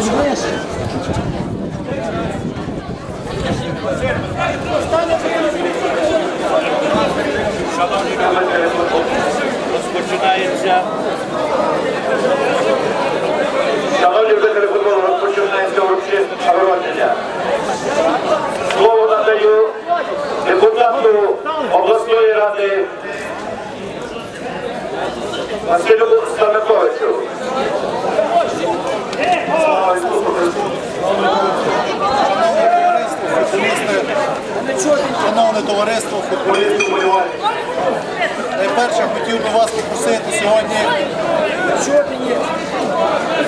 Шановні колеги, розпочинається. Шановні жителі футболу, розпочинається урочисте нагородження. Слово надаю депутату обласної ради Василю Станиковичу. Шановне товариство, найперше хотів би вас попросити сьогодні.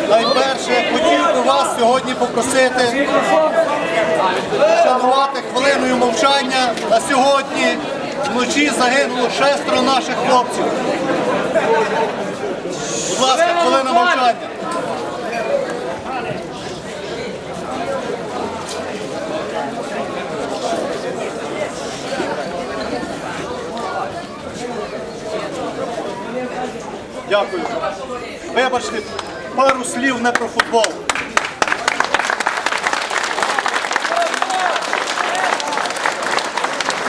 Найперше хотів би вас сьогодні попросити вшанувати хвилиною мовчання. На сьогодні вночі загинуло шестеро наших хлопців. Будь ласка, хвилина мовчання. Дякую. Вибачте, пару слів не про футбол.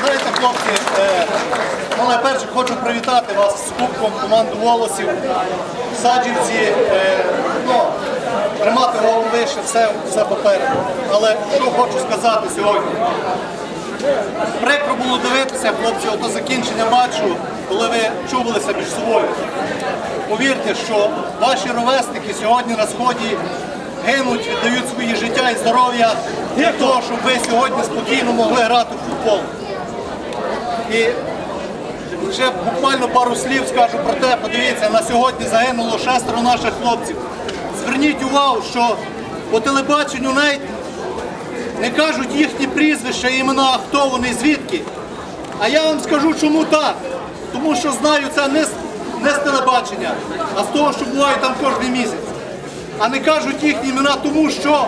Знаєте, хлопці, е, ну, найперше хочу привітати вас з кубком команди волосів. Саджівці, е, ну, тримати голову вище, все, все попереду. Але що хочу сказати сьогодні? Прикро було дивитися, хлопці, ото закінчення матчу, коли ви чубилися між собою. Повірте, що ваші ровесники сьогодні на сході гинуть, віддають свої життя і здоров'я для того, щоб ви сьогодні спокійно могли грати в футбол. І ще буквально пару слів скажу про те, подивіться, на сьогодні загинуло шестеро наших хлопців. Зверніть увагу, що по телебаченню навіть не кажуть їхні прізвища, імена, хто вони, звідки. А я вам скажу, чому так. Тому що знаю це не з, не з телебачення, а з того, що буває там кожен місяць. А не кажуть їхні імена, тому що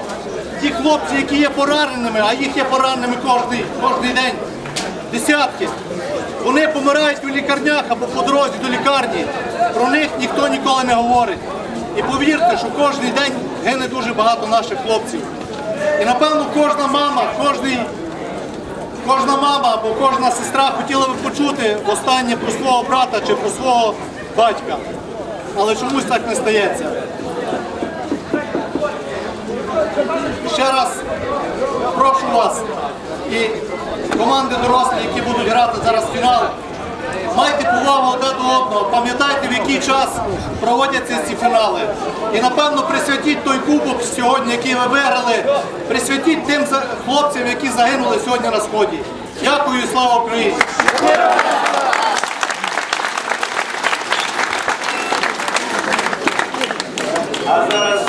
ті хлопці, які є пораненими, а їх є пораненими кожен, кожен день, десятки, вони помирають у лікарнях або по дорозі до лікарні. Про них ніхто ніколи не говорить. І повірте, що кожен день гине дуже багато наших хлопців. І напевно кожна мама, кожний, кожна мама або кожна сестра хотіла би почути останнє про свого брата чи про свого батька. Але чомусь так не стається. Ще раз прошу вас і команди дорослі, які будуть грати зараз в фінал, майте повагу одне до одного, пам'ятайте, в який час проводяться ці фінали. І напевно присвятіть той кубок сьогодні, який ви виграли, присвятіть тим хлопцям, які загинули сьогодні на сході. Дякую і слава Україні! А зараз,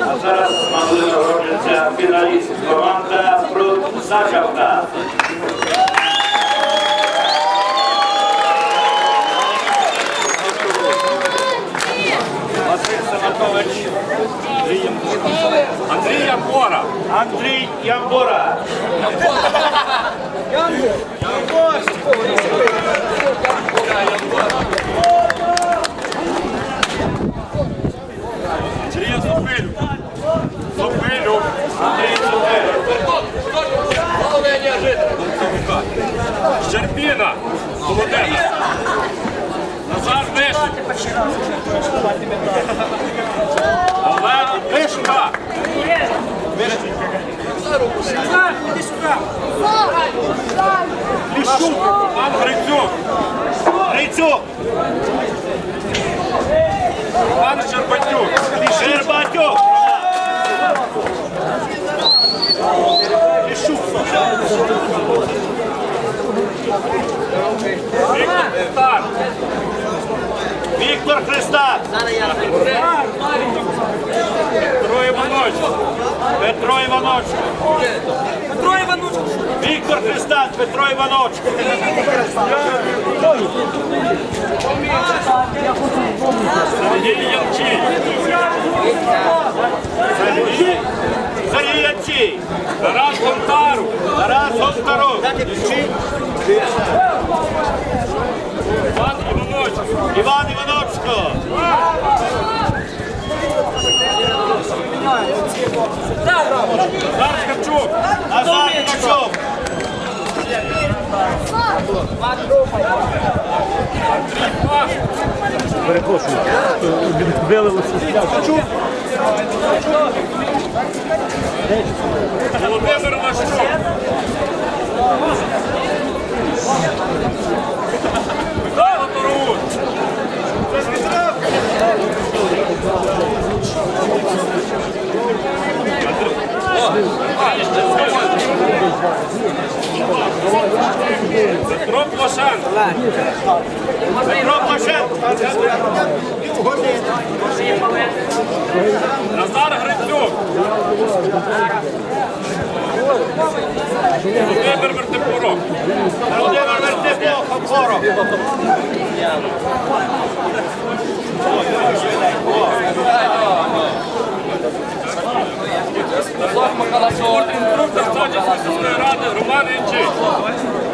а зараз буде нагороджується фіналіст команда Фрут Сачавка. Ліщук. Іван Грицюк. Грицюк. Іван Щербатюк. Щербатюк. Ліщук. Віктор Стар. Віктор Христа. Петро Іванович. Петро Іванович. Петро Іванович, Віктор Христа, Петро Іванович. Сергій Янчий. Сергій. Янчий. Тарас Гонтару. Тарас Гонтаров. Іван Іванович. Іван Івановичко. Назар Ткачук. Назар Ткачук. Володимир Лащук. Петро Плашенко. Назар Грицюк. Володимир Вертипорок. Володимир. Інструктор Сочинської сільської ради Роман Янчий.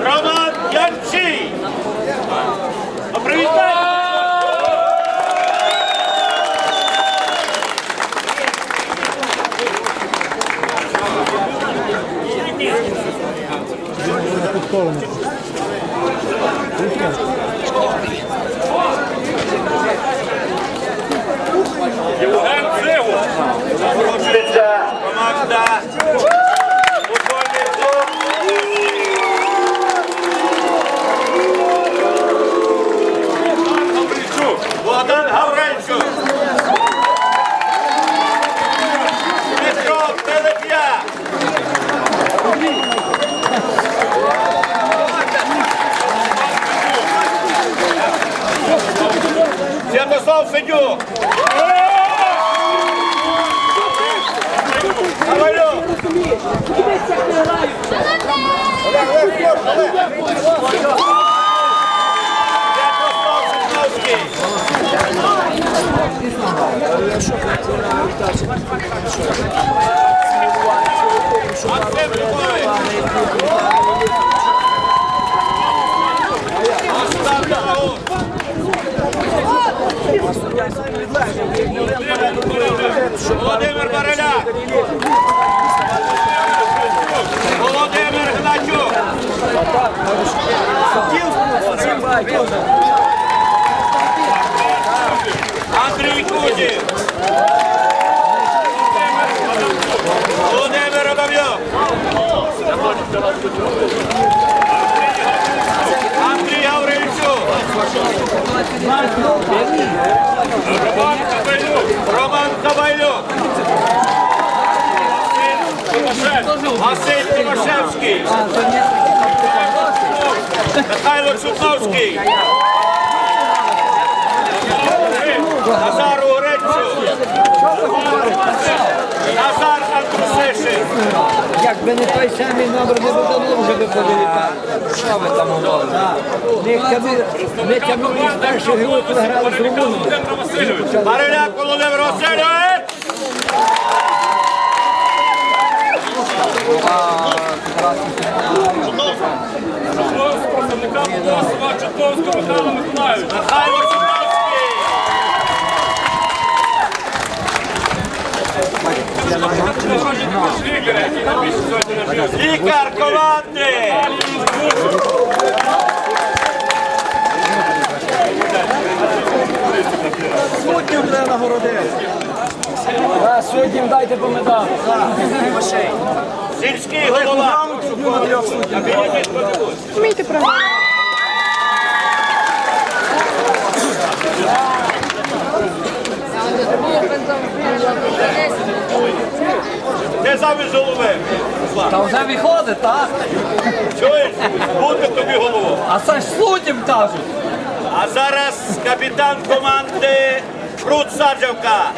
Роман Євген Роман Кабелюк. Роман Кабайлюк. Василь Тимошевський. Михайло Чудновський. Назар Уренчук. Назар. Якби не той самий номер не було, вже би ходили повилітали. Що ви там говорили? Ми тягнули, з першої групи, коли грали з Васильович. Бариляк Володимир Васильович. Голос представника Чутовського Михайла Миколаївича. Лікар, найбільше сьогодні команди. Треба нагородити. Суддям дайте по медалю. Сільський голова. Де заміж голови? Та вже виходить, так? Чуєш? Буде тобі голову. А це ж слутім кажуть. А зараз капітан команди Пруд Саджавка.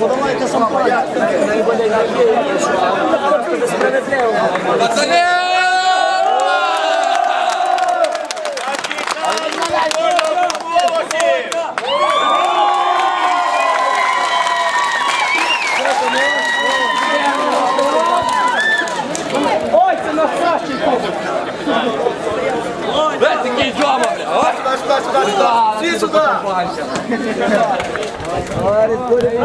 Подавайте самопад. Несправедливо. Пацани! Ой, це наш кращий кубок! Ось такий джома, бля! Ось! Сюди, сюди, сюди, сюди! Говорить, буде.